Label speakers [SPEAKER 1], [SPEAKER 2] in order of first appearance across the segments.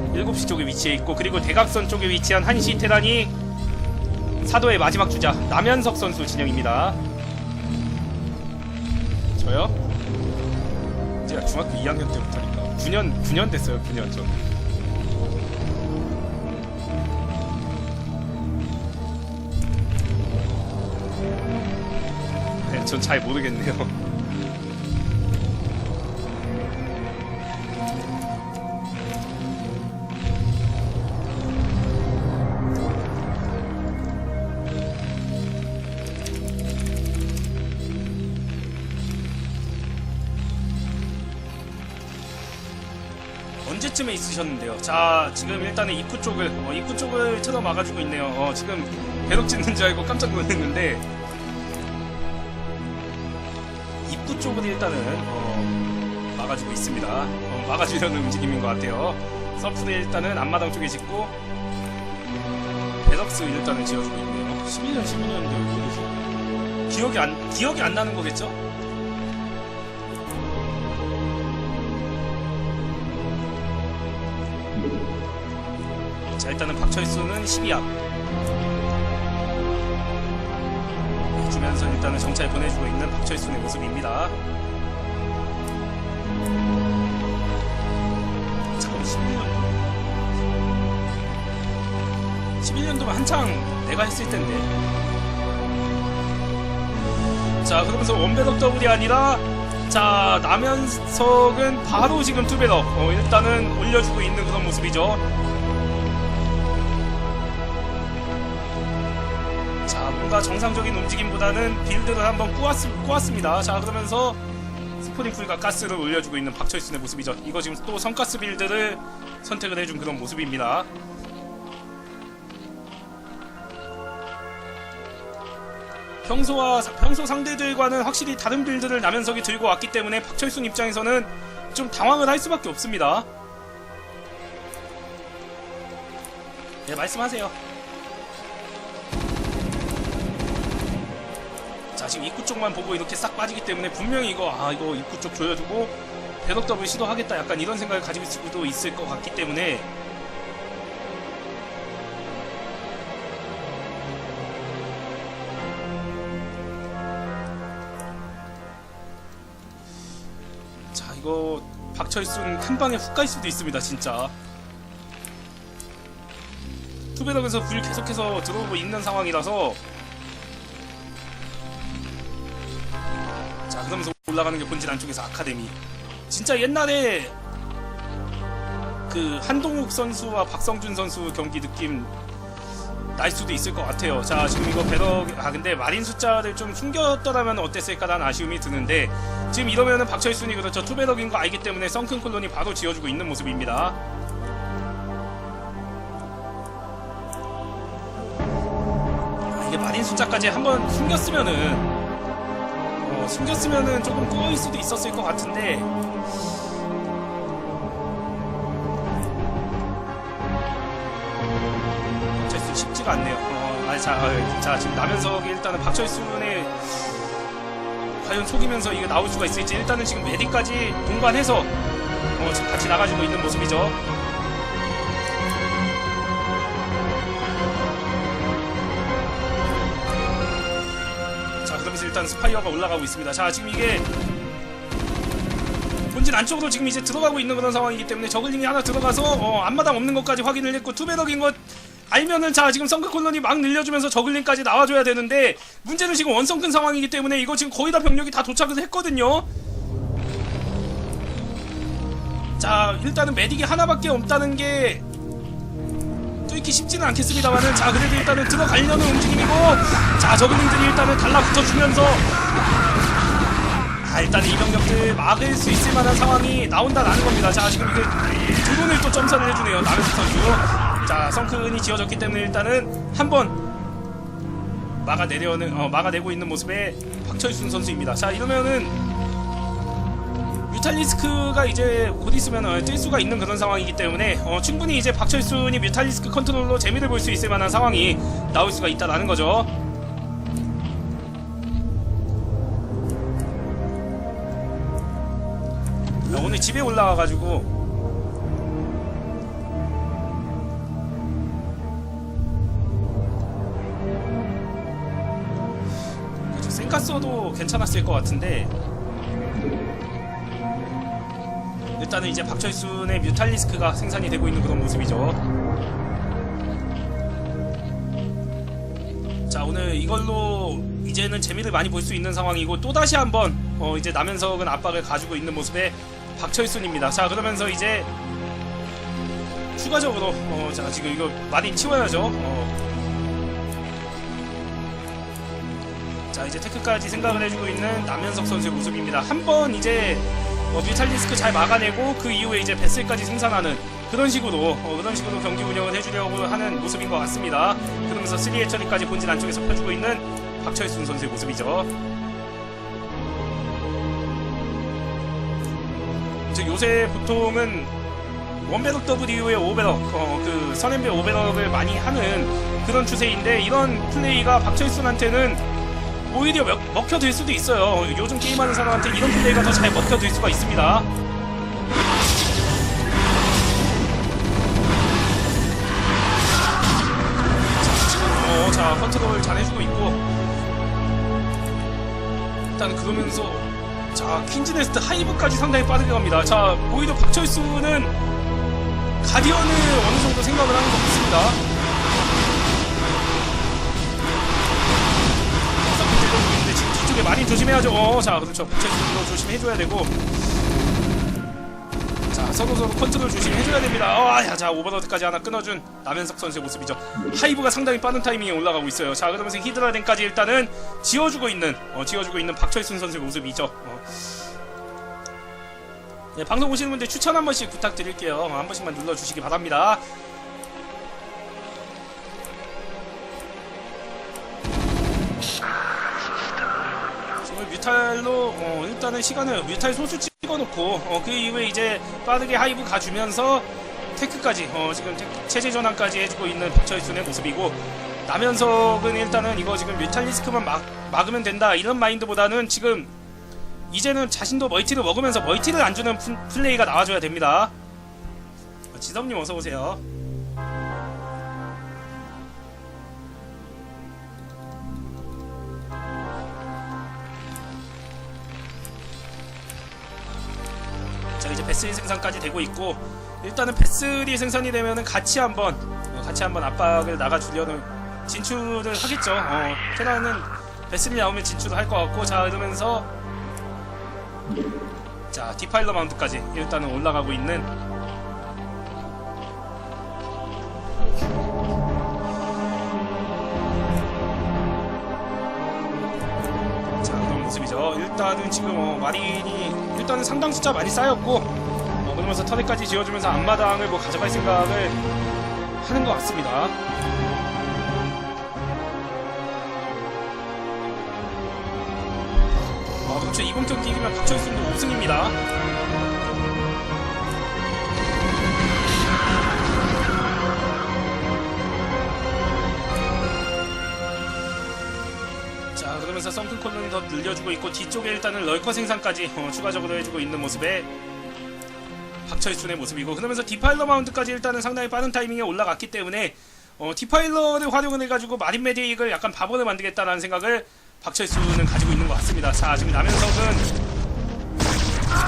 [SPEAKER 1] 7시 쪽에 위치해 있고 그리고 대각선 쪽에 위치한 한시 테란이 사도의 마지막 주자 남현석 선수 진영입니다. 저요? 제가 중학교 2학년 때부터니까 9년 9년 됐어요. 9년 전. 네, 전 잘 모르겠네요. 언제쯤에 있으셨는데요? 자, 지금 일단은 입구 쪽을 어, 입구 쪽을 틀어 막아주고 있네요. 어, 지금 배럭 짓는 줄 알고 깜짝 놀랐는데 입구 쪽을 일단은 어, 막아주고 있습니다. 어, 막아주려는 움직임인 것 같아요. 서프를 일단은 앞마당 쪽에 짓고 배럭스 일단은 지어주고 있네요. 11년, 12년인데 어디서 기억이 안 기억이 안 나는 거겠죠? 일단은 박철수는 12압 해주면서 일단은 정찰 보내주고 있는 박철수의 모습입니다. 잠깐 11년. 11년도면 한창 내가 했을 텐데. 자 그러면서 원배럭 더블이 아니라 자 남현석은 바로 지금 투배럭. 어, 일단은 올려주고 있는 그런 모습이죠 뭔가 정상적인 움직임보다는 빌드를 한번 꾸었, 꾸었습니다. 자, 그러면서 스포닝풀과 가스를 올려주고 있는 박철순의 모습이죠. 이거 지금 또 성가스 빌드를 선택을 해준 그런 모습입니다. 평소와 사- 평소 상대들과는 확실히 다른 빌드를 남현석이 들고 왔기 때문에 박철순 입장에서는 좀 당황을 할 수밖에 없습니다. 네, 말씀하세요. 자 지금 입구 쪽만 보고 이렇게 싹 빠지기 때문에 분명히 이거 아 이거 입구 쪽 조여두고 배럭 더블 시도하겠다. 약간 이런 생각을 가지고 있을 수도 있을 것 같기 때문에. 자 이거 박철순 한 방에 훅 갈 수도 있습니다 진짜. 투배럭에서 불 계속해서 들어오고 있는 상황이라서 올라가는 게 본질 안쪽에서 아카데미. 진짜 옛날에 그 한동욱 선수와 박성준 선수 경기 느낌 날 수도 있을 것 같아요. 자 지금 이거 배럭 아 근데 마린 숫자를 좀 숨겼더라면 어땠을까라는 아쉬움이 드는데 지금 이러면은 박철순이 그렇죠. 투배럭인 거 알기 때문에 썬큰 콜론이 바로 지어주고 있는 모습입니다. 아, 이게 마린 숫자까지 한번 숨겼으면은 어, 숨겼으면은 조금 꼬일 수도 있었을 것 같은데 박철수 쉽지가 않네요. 어, 아니, 자, 아, 자 지금 남현석이 일단은 박철수의 과연 속이면서 이게 나올 수가 있을지 일단은 지금 메디까지 동반해서 어, 같이 나가주고 있는 모습이죠. 일단 스파이어가 올라가고 있습니다. 자 지금 이게 본진 안쪽으로 지금 이제 들어가고 있는 그런 상황이기 때문에 저글링이 하나 들어가서 어, 앞마당 없는 것까지 확인을 했고 투배럭인 것 알면은 자 지금 성크 콜론이 막 늘려주면서 저글링까지 나와줘야 되는데 문제는 지금 원성 큰 상황이기 때문에 이거 지금 거의 다 병력이 다 도착을 했거든요. 자 일단은 메딕이 하나밖에 없다는 게 뚫기 쉽지는 않겠습니다만은 자 그래도 일단은 들어가려는 움직임이고 자 저글링들이 일단은 달라붙어주면서. 아 일단 이 병력들 막을 수 있을 만한 상황이 나온다라는 겁니다. 자 지금 이게 드론을 또 점사를 해주네요. 나르스 선수. 자 성큰이 지어졌기 때문에 일단은 한번 막아내려는 어, 막아내고 있는 모습의 박철순 선수입니다. 자 이러면은 뮤탈리스크가 이제 곧 있으면 어, 뜰 수가 있는 그런 상황이기 때문에 어, 충분히 이제 박철순이 뮤탈리스크 컨트롤로 재미를 볼 수 있을 만한 상황이 나올 수가 있다라는 거죠. 야, 오늘 집에 올라와가지고. 센카 써도 괜찮았을 것 같은데 일단은 이제 박철순의 뮤탈리스크가 생산이 되고 있는 그런 모습이죠. 자 오늘 이걸로 이제는 재미를 많이 볼 수 있는 상황이고 또 다시 한번 어, 이제 남현석은 압박을 가지고 있는 모습의 박철순입니다. 자 그러면서 이제 추가적으로 어, 자 지금 이거 많이 치워야죠. 어. 자 이제 테크까지 생각을 해주고 있는 남현석 선수의 모습입니다. 한번 이제 어, 뮤탈 리스크 잘 막아내고 그 이후에 이제 베슬까지 생산하는 그런 식으로 어, 그런 식으로 경기 운영을 해주려고 하는 모습인 것 같습니다. 그러면서 3회 처리까지 본진 안쪽에서 펴주고 있는 박철순 선수의 모습이죠. 이제 요새 보통은 원베럭 더블 이후에 오베럭 어, 그 선앤배 오베럭을 많이 하는 그런 추세인데 이런 플레이가 박철순한테는 오히려 먹, 먹혀들 수도 있어요. 요즘 게임하는 사람한테 이런 플레이가 더 잘 먹혀들 수가 있습니다. 자, 지금 어, 자 컨트롤 잘 해주고 있고 일단 그러면서 자 퀸즈네스트 하이브까지 상당히 빠르게 갑니다. 자 오히려 박철수는 가디언을 어느 정도 생각을 하는 것 같습니다. 쪽에 많이 조심해야죠. 어, 자 그렇죠. 박철수도 조심해줘야 되고. 자 서로 서로 컨트롤 조심해줘야 됩니다. 어, 야, 자 오버로드까지 하나 끊어준 남현석 선수의 모습이죠. 하이브가 상당히 빠른 타이밍에 올라가고 있어요. 자 그러면서 히드라덴까지 일단은 지어주고 있는 어, 지어주고 있는 박철순 선수의 모습이죠. 어. 네, 방송 보시는 분들 추천 한 번씩 부탁드릴게요. 어, 한 번씩만 눌러주시기 바랍니다. 뮤탈로 어, 일단은 시간을 뮤탈 소수 찍어놓고 어, 그 이후에 이제 빠르게 하이브 가주면서 테크까지 어, 지금 테- 체제 전환까지 해주고 있는 박철순의 모습이고 남현석은 일단은 이거 지금 뮤탈리스크만 막, 막으면 된다 이런 마인드보다는 지금 이제는 자신도 멀티를 먹으면서 멀티를 안 주는 프- 플레이가 나와줘야 됩니다. 어, 지섭님 어서 오세요. 자 이제 베슬 생산까지 되고 있고 일단은 베슬이 생산이 되면은 같이 한번 어, 같이 한번 압박을 나가 주려는 진출을 하겠죠. 어, 테라는 베슬이 나오면 진출을 할 것 같고 자 이러면서 자 디파일러 마운트까지 일단은 올라가고 있는 자 그런 모습이죠. 일단은 지금 어, 마린이 일단은 상당 숫자 많이 쌓였고 어, 그러면서 터렛까지 지어주면서 앞마당을 뭐 가져갈 생각을 하는 것 같습니다. 아 그렇죠 이번 경기 이기면 박철순도 우승입니다. 자 그러면서 썬큰 콜론이 더 늘려주고 있고 뒤쪽에 일단은 럴커 생산까지 어, 추가적으로 해주고 있는 모습에 박철순의 모습이고 그러면서 디파일러 마운트까지 일단은 상당히 빠른 타이밍에 올라갔기 때문에 어, 디파일러를 활용을 해가지고 마린 메딕을 약간 바보를 만들겠다라는 생각을 박철수는 가지고 있는 것 같습니다. 자 지금 남현석은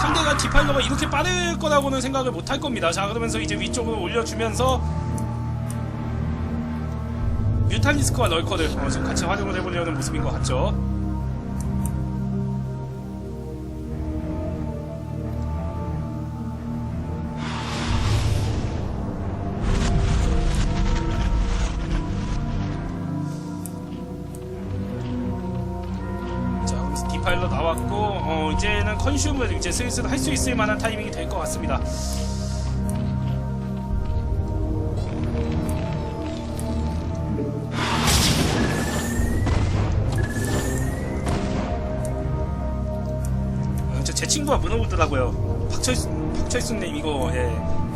[SPEAKER 1] 상대가 디파일러가 이렇게 빠를 거라고는 생각을 못 할 겁니다. 자 그러면서 이제 위쪽으로 올려주면서 뮤탈리스크와 럴커를 어, 지금 같이 활용을 해보려는 모습인 것 같죠. 이제는 컨슘을 이제 슬슬 할 수 있을 만한 타이밍이 될 것 같습니다. 어, 저제 친구가 물어보더라고요. 박철 박철순님 이거 예,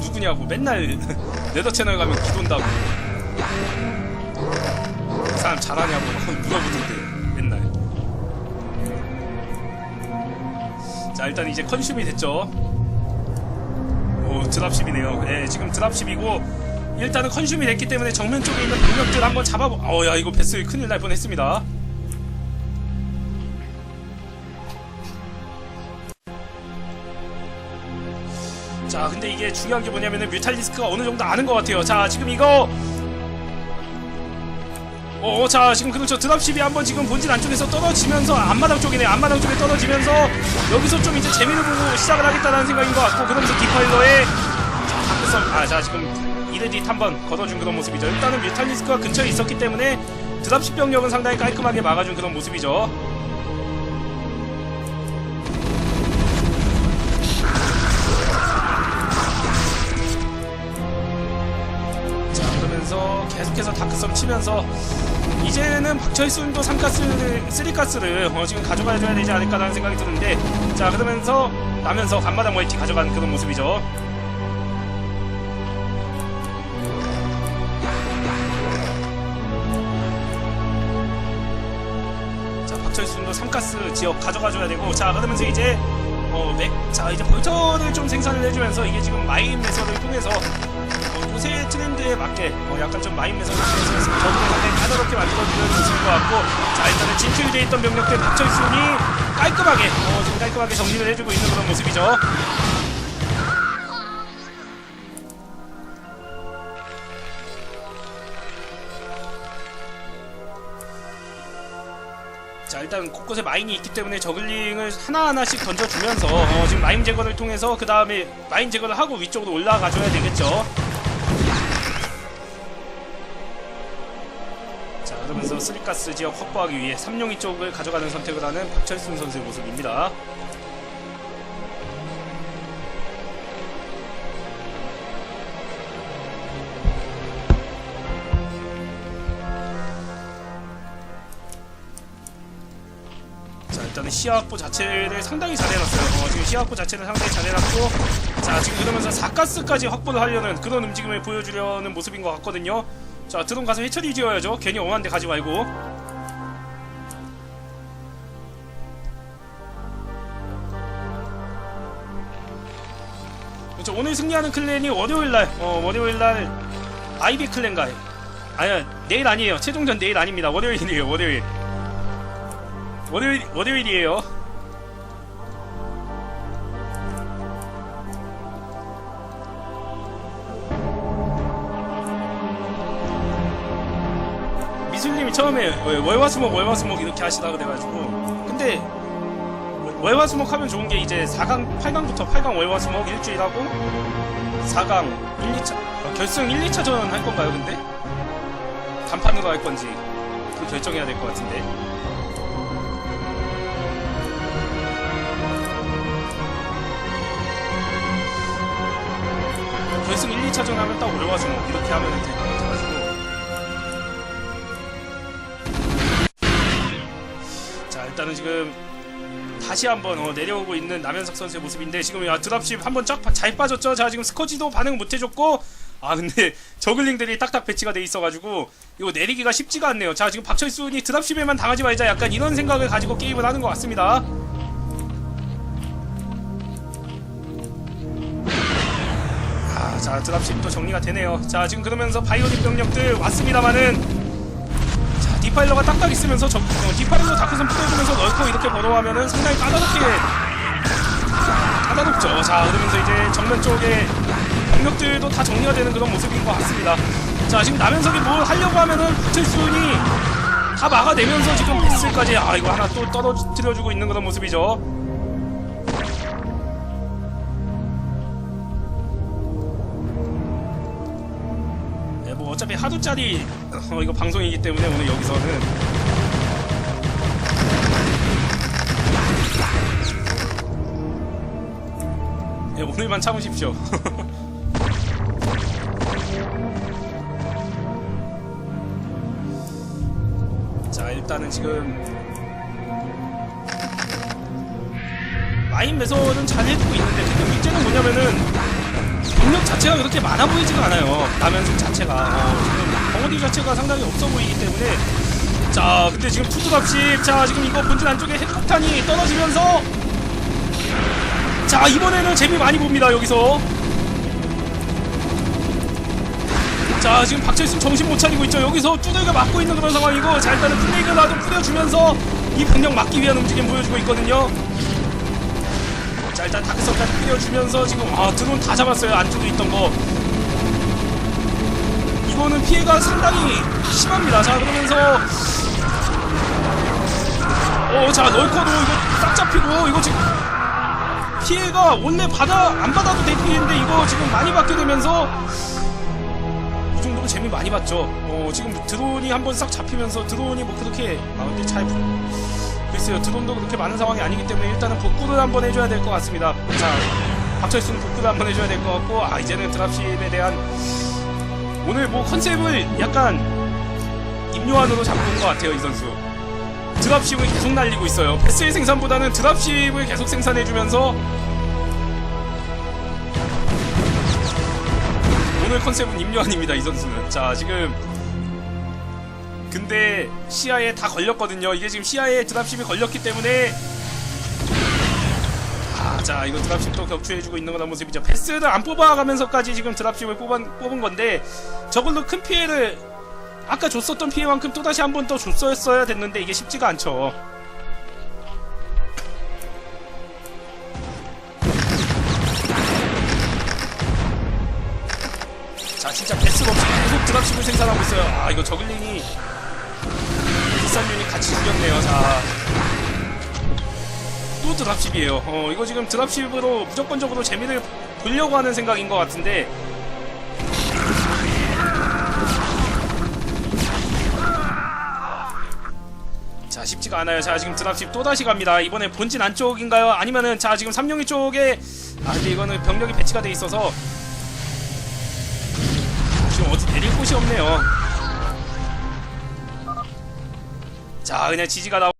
[SPEAKER 1] 누구냐고 맨날 네더 채널 가면 기돈다고 그 사람 잘하냐고 물어보던데 자 일단 이제 컨슘이 됐죠 드랍십이네요. 예, 지금 드랍십이고 일단은 컨슘이 됐기 때문에 정면 쪽에 있는 병력들 한번 잡아보. 어야 이거 베스 큰일 날 뻔했습니다. 자 근데 이게 중요한 게 뭐냐면은 뮤탈리스크가 어느 정도 아는 것 같아요. 자 지금 이거 어, 자, 지금 그렇죠. 드랍십이 한번 지금 본진 안쪽에서 떨어지면서 앞마당 쪽이네. 앞마당 쪽에 떨어지면서 여기서 좀 이제 재미를 보고 시작을 하겠다는 생각인 것 같고 그러면서 디파일러의 자, 다크섬, 아, 자, 지금 이레딧 한번 걷어준 그런 모습이죠. 일단은 뮤탈리스크가 근처에 있었기 때문에 드랍십 병력은 상당히 깔끔하게 막아준 그런 모습이죠. 계속해서 다크섬 치면서 이제는 박철순도 3가스를 3가스를 어, 지금 가져가 줘야 되지 않을까라는 생각이 드는데 자 그러면서 나면서 간마당 멀티 가져간 그런 모습이죠. 자 박철순도 3가스 지역 가져가 줘야 되고 자 그러면서 이제 어, 맥, 자 이제 벌처를 좀 생산을 해주면서 이게 지금 마인 매설을 통해서 어, 요새 트렌드에 맞게 어, 약간 좀 마인 매설을 통해서 저분의 상당히 까다롭게 만들어주는 모습인 것 같고 자 일단은 진출돼 있던 병력들 박철순이 깔끔하게 어, 지금 깔끔하게 정리를 해주고 있는 그런 모습이죠 일단 곳곳에 마인이 있기 때문에 저글링을 하나하나씩 던져주면서 어, 지금 마인 제거를 통해서 그 다음에 마인 제거를 하고 위쪽으로 올라가줘야 되겠죠. 자 그러면서 쓰리가스 지역 확보하기 위해 삼룡이 쪽을 가져가는 선택을 하는 박철순 선수의 모습입니다 시야 확보 자체를 상당히 잘해놨어요. 어, 지금 시야 확보 자체를 상당히 잘해놨고 자 지금 그러면서 4가스까지 확보를 하려는 그런 움직임을 보여주려는 모습인 것 같거든요. 자 드론 가서 해처리 지어야죠. 괜히 엄한 데 가지 말고. 그렇죠. 오늘 승리하는 클랜이 월요일날 어, 월요일날 아이비 클랜가 아니야 내일 아니에요. 최종전 내일 아닙니다. 월요일이에요. 월요일. 월요일 월요일이에요. 미술님이 처음에 왜 월화수목 월화수목 이렇게 하시다 그래가지고 근데 월화수목 하면 좋은 게 이제 4강 8강부터 8강 월화수목 일주일 하고 4강 1, 2차 어, 결승 1, 2차전 할 건가요 근데 단판으로 할 건지 그 결정해야 될 것 같은데. 2차전 하면 딱 올라와서 뭐 이렇게 하면 될것 같아가지고. 자 일단은 지금 다시 한번 어, 내려오고 있는 남현석 선수의 모습인데 지금 야 드랍십 한번 쫙 잘 빠졌죠? 자 지금 스커지도 반응 못 해줬고. 아 근데 저글링들이 딱딱 배치가 돼 있어가지고 이거 내리기가 쉽지가 않네요. 자 지금 박철순이 드랍십에만 당하지 말자 약간 이런 생각을 가지고 게임을 하는 것 같습니다 자 드랍십도 정리가 되네요. 자 지금 그러면서 바이오닉 병력들 왔습니다만은 자 디파일러가 딱딱 있으면서 저, 어, 디파일러 다크선 풀어주면서 넓고 이렇게 걸어가면은 상당히 까다롭게 까다롭죠. 자 그러면서 이제 정면 쪽에 병력들도 다 정리가 되는 그런 모습인 것 같습니다. 자 지금 남현석이 뭘 하려고 하면은 박철순이 다 막아내면서 지금 베스까지 아 이거 하나 또 떨어뜨려주고 있는 그런 모습이죠. 어차피 하루짜리 어, 이거 방송이기 때문에 오늘 여기서는 네, 오늘만 참으십시오. 자 일단은 지금 마인 매설은 잘 해주고 있는데 근데 문제는 뭐냐면은 병력 자체가 그렇게 많아 보이지가 않아요. 남현승 자체가. 어, 지금 덩어리 자체가 상당히 없어 보이기 때문에. 자 근데 지금 투드랍십 자 지금 이거 본진 안쪽에 핵폭탄이 떨어지면서. 자 이번에는 재미 많이 봅니다 여기서. 자 지금 박철순 정신 못 차리고 있죠. 여기서 두들겨 맞고 있는 그런 상황이고 자 일단은 플레이그라도 뿌려주면서 이 병력 막기 위한 움직임 보여주고 있거든요 자 일단 다크서까지 뿌려주면서 지금 아 드론 다 잡았어요. 안쪽에 있던 거. 이거는 피해가 상당히 심합니다. 자 그러면서. 어자 널커도 이거 딱 잡히고 이거 지금 피해가 원래 받아 안 받아도 될 피해인데 이거 지금 많이 받게 되면서 이 정도면 재미 많이 봤죠. 어, 지금 드론이 한번 싹 잡히면서 드론이 뭐 그렇게 아 근데 잘 부- 글쎄요 드론도 그렇게 많은 상황이 아니기 때문에 일단은 복구를 한번 해줘야 될 것 같습니다. 자 박철수는 복구를 한번 해줘야 될 것 같고 아 이제는 드랍십에 대한 오늘 뭐 컨셉을 약간 임요한으로 온것 같아요 이 선수. 드랍십을 계속 날리고 있어요. 패스의 생산보다는 드랍십을 계속 생산해주면서 오늘 컨셉은 임요한입니다 이 선수는. 자 지금 근데 시야에 다 걸렸거든요. 이게 지금 시야에 드랍십이 걸렸기 때문에 아, 자 이거 드랍십도 격추해주고 있는 그런 모습이죠. 패스를 안 뽑아가면서까지 지금 드랍십을 뽑은, 뽑은 건데 저걸로 큰 피해를 아까 줬었던 피해만큼 또다시 한 번 더 줬었어야 됐는데 이게 쉽지가 않죠. 자 진짜 패스가 없이 계속 드랍십을 생산하고 있어요. 아 이거 저글링이 죽였네요. 자. 또 드랍십이에요. 어, 이거 지금 드랍십으로 무조건적으로 재미를 보려고 하는 생각인 것 같은데 자 쉽지가 않아요. 자 지금 드랍십 또 다시 갑니다. 이번에 본진 안쪽인가요? 아니면은 자 지금 삼룡이 쪽에 아 근데 이거는 병력이 배치가 돼 있어서 지금 어디 내릴 곳이 없네요. 자 그냥 지지가 나오.